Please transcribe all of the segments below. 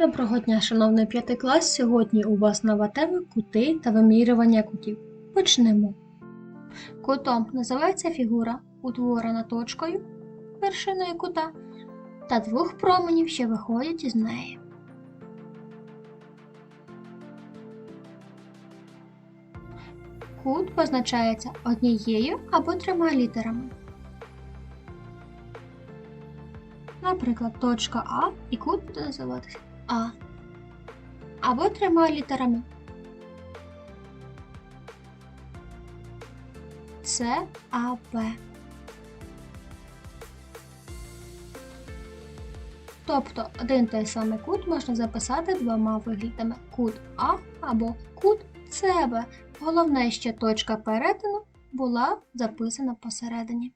Доброго дня, шановний п'ятий клас. Сьогодні у вас нова тема кути та вимірювання кутів. Почнемо. Кутом називається фігура, утворена точкою, вершиною кута та двох променів, що виходять із неї. Кут позначається однією або трьома літерами. Наприклад, точка А і кут буде називатися А. Або трьома літерами. Це АБ. Тобто один той самий кут можна записати двома виглядами кут А або кут СБ. Головне, що точка перетину була записана посередині.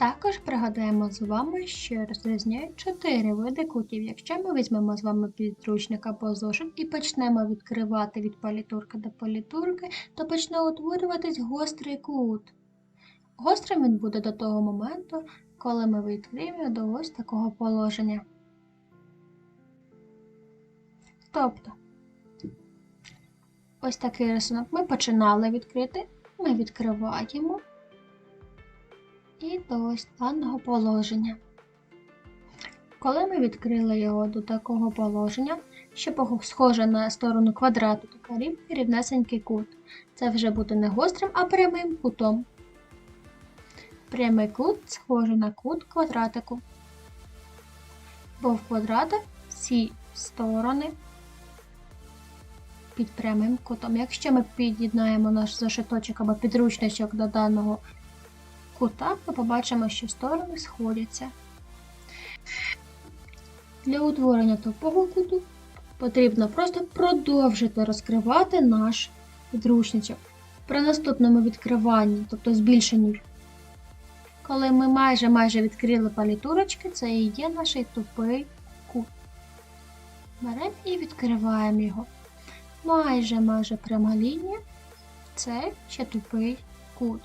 Також пригадаємо з вами, що розрізняють чотири види кутів. Якщо ми візьмемо з вами підручник або зошит і почнемо відкривати від палітурки до палітурки, то почне утворюватись гострий кут. Гострим він буде до того моменту, коли ми відкриємо до ось такого положення. Тобто, ось такий рисунок ми починали відкрити, ми відкриваємо і до ось даного положення. Коли ми відкрили його до такого положення, що схоже на сторону квадрату, то рівний рівнесенький кут. Це вже буде не гострим, а прямим кутом. Прямий кут схожий на кут квадратику. Бо в квадратах всі сторони під прямим кутом. Якщо ми під'єднаємо наш зашиточок або підручничок до даного кута, ми побачимо, що сторони сходяться. Для утворення тупого куту потрібно просто продовжити розкривати наш підручничок. При наступному відкриванні, тобто збільшенні, коли ми майже майже відкрили палітурочки, це і є наш тупий кут. Беремо і відкриваємо його. Майже майже пряма лінія це ще тупий кут.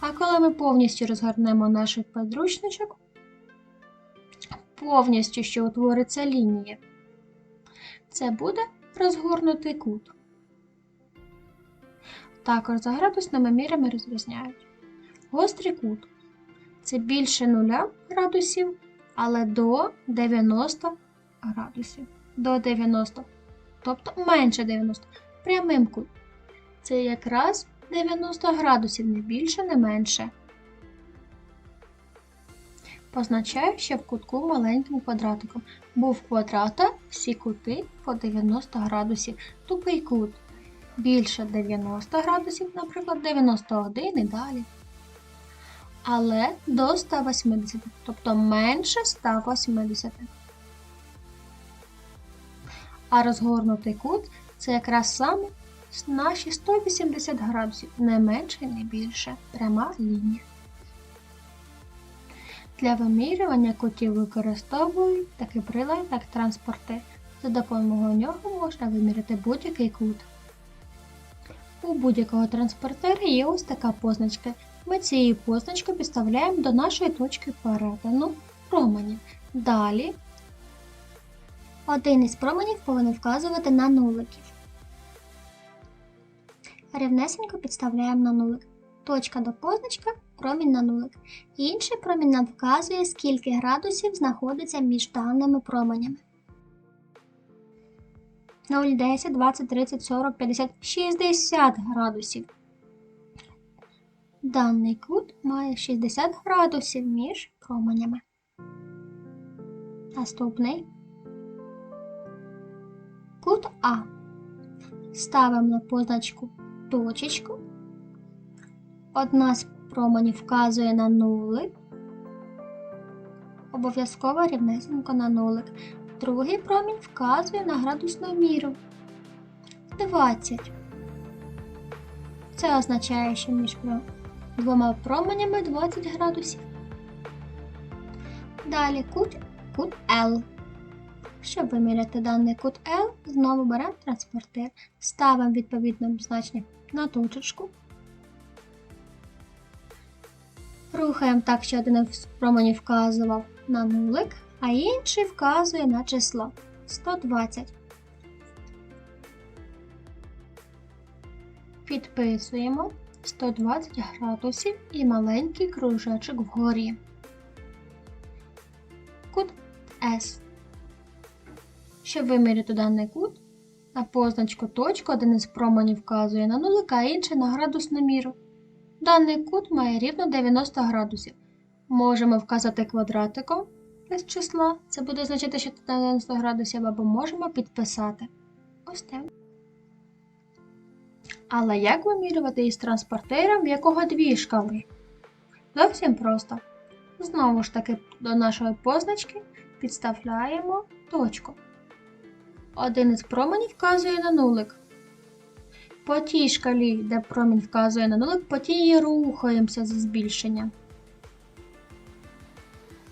А коли ми повністю розгорнемо наш підручничок, повністю що утвориться лінія, це буде розгорнутий кут. Також за градусними мірами розрізняють. Гострий кут це більше 0 градусів, але до 90 градусів. До 90, тобто менше 90. Прямим кут. Це якраз 90 градусів, не більше, не менше. Позначаю ще в кутку маленьким квадратиком, бо в квадрата всі кути по 90 градусів. Тупий кут більше 90 градусів, наприклад, 91 і далі. Але до 180, тобто менше 180. А розгорнутий кут це якраз саме наші 180 градусів, не менше, не більше. Пряма лінія. Для вимірювання кутів використовують такий прилад, як транспортир. За допомогою нього можна виміряти будь-який кут. У будь-якого транспортера є ось така позначка. Ми цією позначкою підставляємо до нашої точки перетину променів. Далі один із променів повинен вказувати на нуликів. Рівнесенько підставляємо на нулик. Точка до позначка промінь на нулик. Інший промінь нам вказує, скільки градусів знаходиться між даними променями. 0, 10, 20, 30, 40, 50, 60 градусів. Даний кут має 60 градусів між променями. Наступний кут А. Ставимо на позначку точечку. Одна з променів вказує на нулик. Обов'язково рівнесенько на нулик. Другий промінь вказує на градусну міру 20. Це означає, що між двома променями 20 градусів. Далі кут, кут L. Щоб виміряти даний кут L, знову беремо транспортир, ставимо відповідне значення на точечку. Рухаємо так, що один з променів вказував на нулик, а інший вказує на число 120. Підписуємо 120 градусів і маленький кружечок вгорі. Кут S. Щоб виміряти даний кут, на позначку точку один із променів вказує на нулик, а інший на градусну міру. Даний кут має рівно 90 градусів. Можемо вказати квадратиком без числа, це буде означати, що це 90 градусів, або можемо підписати. Ось так. Але як вимірювати із транспортером, в якого дві шкали? Зовсім просто. Знову ж таки, до нашої позначки підставляємо точку. Один із променів вказує на нулик. По тій шкалі, де промінь вказує на нулик, по тій рухаємося зі збільшенням.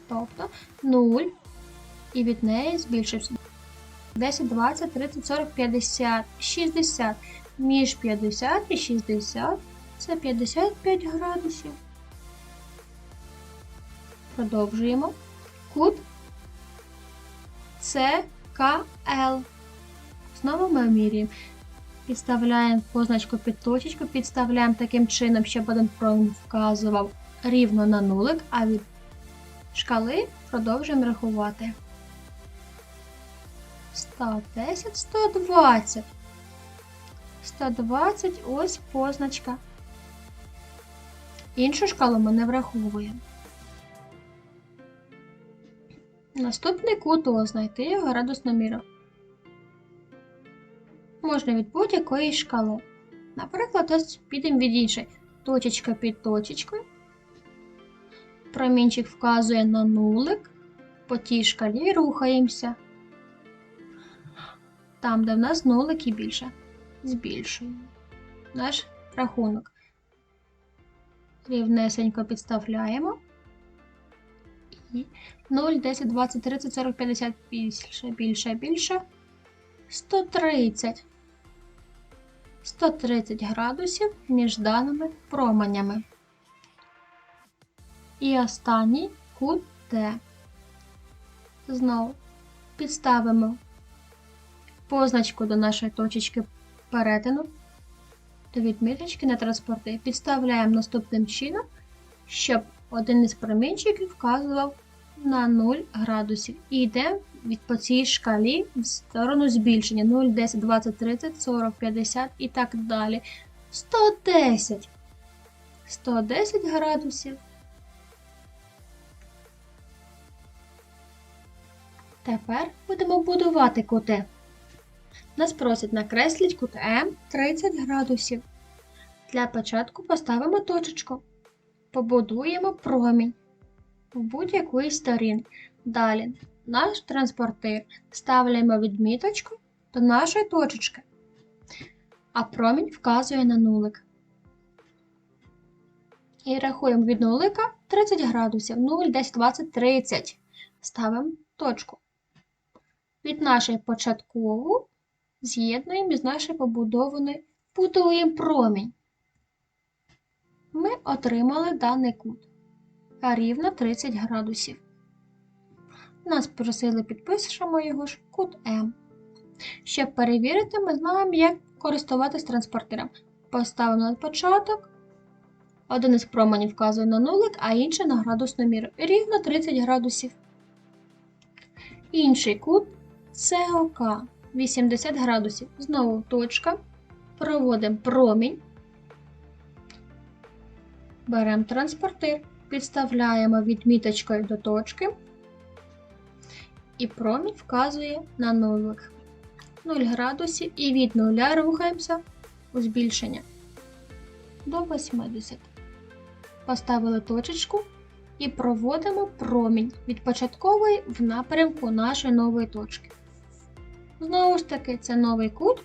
Тобто 0 і від неї збільшився 10, 20, 30, 40, 50, 60. Між 50 і 60 це 55 градусів. Продовжуємо. Кут ЦКЛ. Знову ми міряємо. Підставляємо позначку під точечку, підставляємо таким чином, щоб один промінь вказував рівно на нулик, а від шкали продовжуємо рахувати. 110, 120. 120 ось позначка. Іншу шкалу ми не враховуємо. Наступний кут знайти його градусну міру. Можна від будь-якої шкали. Наприклад, ось підемо від іншої. Точечка під точечкою. Промінчик вказує на нулик. По тій шкалі рухаємося. Там, де в нас нулик і більше. Збільшуємо наш рахунок. Рівнесенько підставляємо. І 0, 10, 20, 30, 40, 50, більше, більше, більше. 130. 130 градусів між даними променями. І останній кут Т. Знову підставимо позначку до нашої точечки перетину до відміточки на транспорти. Підставляємо наступним чином, щоб один із промінчиків вказував на 0 градусів. І йдемо від по цій шкалі в сторону збільшення 0, 10, 20, 30, 40, 50 і так далі. 110. 110 градусів. Тепер будемо будувати кути. Нас просять накресліть кут М 30 градусів. Для початку поставимо точечку. Побудуємо промінь в будь-яку із сторін. Далі наш транспортир ставляємо відміточку до нашої точечки, а промінь вказує на нулик. І рахуємо від нулика 30 градусів. 0, 10, 20, 30. Ставимо точку. Від нашої початкову з'єднуємо із нашою побудованою, будуємо промінь. Ми отримали даний кут рівно 30 градусів. Нас просили підпишемо його ж кут М. Щоб перевірити, ми знаємо, як користуватись транспортером. Поставимо на початок. Один із променів вказує на нулик, а інший на градусну міру. Рівно 30 градусів. Інший кут СОК 80 градусів. Знову точка. Проводимо промінь. Беремо транспортир, підставляємо відміточкою до точки. І промінь вказує на нулик. 0 градусів і від нуля рухаємося у збільшення до 80. Поставили точечку і проводимо промінь від початкової в напрямку нашої нової точки. Знову ж таки, це новий кут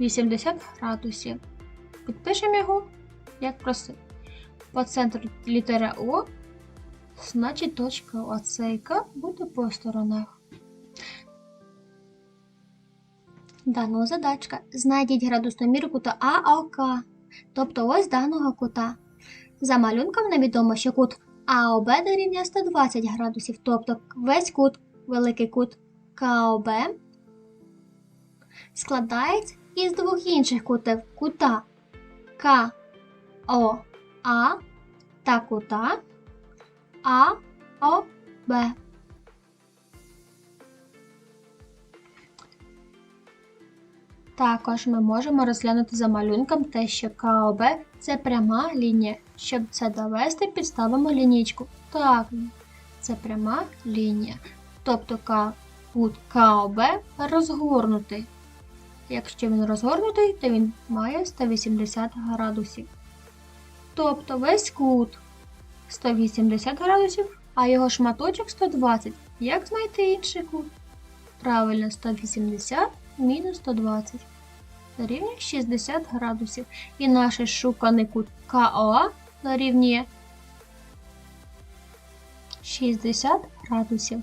80 градусів. Підпишемо його, як просив. По центру літера О, значить точка оцейка буде по сторонах. Дано задачка. Знайдіть градусну міру кута АОК, тобто ось даного кута. За малюнком невідомо, що кут АОБ дорівнює 120 градусів, тобто весь кут, великий кут КОБ складається із двох інших кутів кута КОА та кута АОБ. Також ми можемо розглянути за малюнком те, що КОБ це пряма лінія. Щоб це довести, підставимо лінійку. Так, це пряма лінія. Тобто кут КОБ розгорнутий. Якщо він розгорнутий, то він має 180 градусів. Тобто весь кут 180 градусів, а його шматочок 120. Як знайти інший кут? Правильно, 180 мінус 120 дорівнює 60 градусів. І наш шуканий кут КОА дорівнює 60 градусів.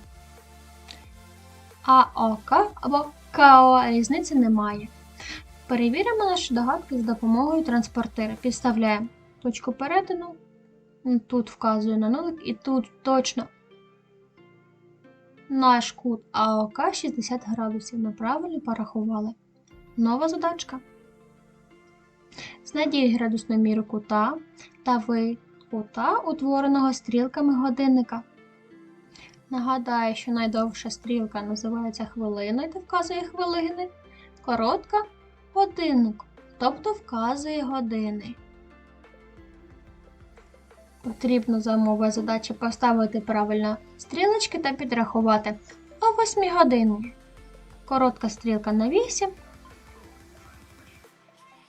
АОК або КОА різниці немає. Перевіримо наші догадки з допомогою транспортира. Підставляємо точку перетину. Тут вказую на нулик і тут точно наш кут АОК 60 градусів. Ми правильно порахували. Нова задачка. Знайдіть градусну міру кута та вид кута, утвореного стрілками годинника. Нагадаю, що найдовша стрілка називається хвилиною та вказує хвилини, коротка годинник, тобто вказує години. Потрібно за умови задачі поставити правильно стрілочки та підрахувати о 8 годині. Коротка стрілка на 8,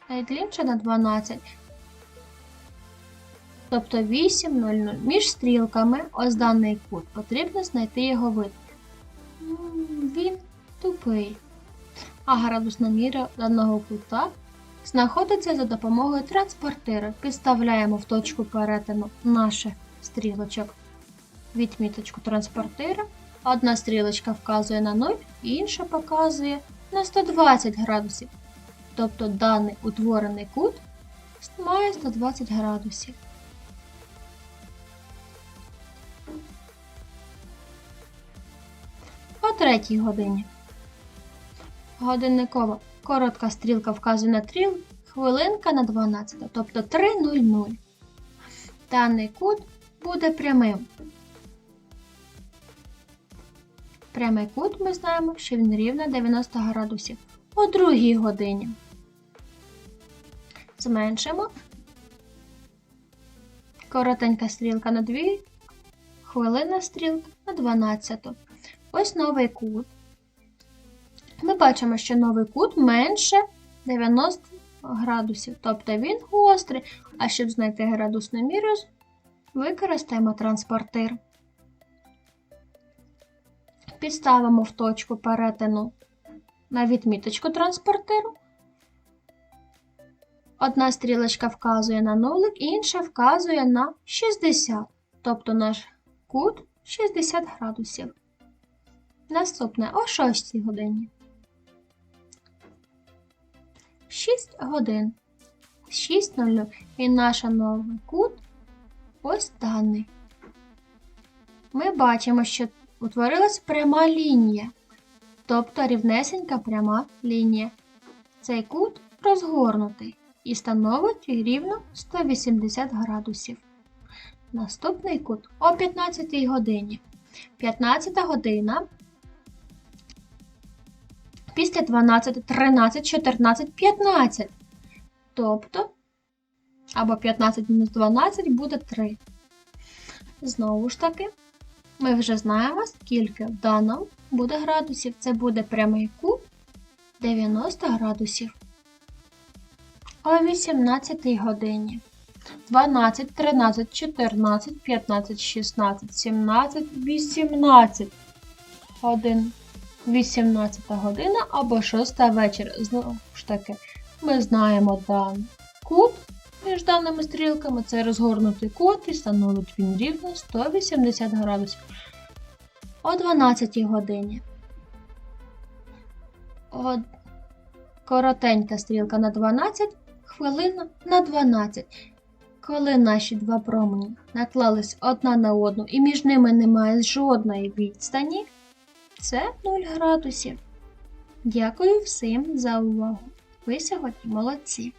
найдлінша на 12. Тобто 8,00. Між стрілками ось даний кут. Потрібно знайти його вид. Він тупий. А градусна міра даного кута знаходиться за допомогою транспортира. Підставляємо в точку перетину наших стрілочок відміточку транспортира. Одна стрілочка вказує на 0, інша показує на 120 градусів. Тобто даний утворений кут має 120 градусів. О третій годині. Годинникова коротка стрілка вказує на тріл, хвилинка на 12, тобто 3.00. Даний кут буде прямим. Прямий кут ми знаємо, що він рівно 90 градусів. О другій годині. Зменшимо. Коротенька стрілка на 2, хвилина стрілка на 12. Ось новий кут. Ми бачимо, що новий кут менше 90 градусів, тобто він гострий. А щоб знайти градусну міру, використаємо транспортир. Підставимо в точку перетину на відміточку транспортиру. Одна стрілочка вказує на нулик, інша вказує на 60, тобто наш кут 60 градусів. Наступне о 6 годині. 6 годин. 6.00 і наш новий кут ось даний. Ми бачимо, що утворилась пряма лінія, тобто рівнесенька пряма лінія. Цей кут розгорнутий і становить рівно 180 градусів. Наступний кут о 15 годині. 15 година після 12, 13, 14, 15. Тобто, або 15 мінус 12 буде 3. Знову ж таки, ми вже знаємо, скільки в даному буде градусів. Це буде прямий кут 90 градусів. О 18 годині. 12, 13, 14, 15, 16, 17, 18 годин. 18 година або 6 вечір. Знову ж таки, ми знаємо даний кут між даними стрілками. Це розгорнутий кут і становить він рівно 180 градусів. О 12 годині. О... Коротенька стрілка на 12, хвилина на 12. Коли наші два промені наклались одна на одну і між ними немає жодної відстані, це 0 градусів. Дякую всім за увагу. Ви сьогодні молодці!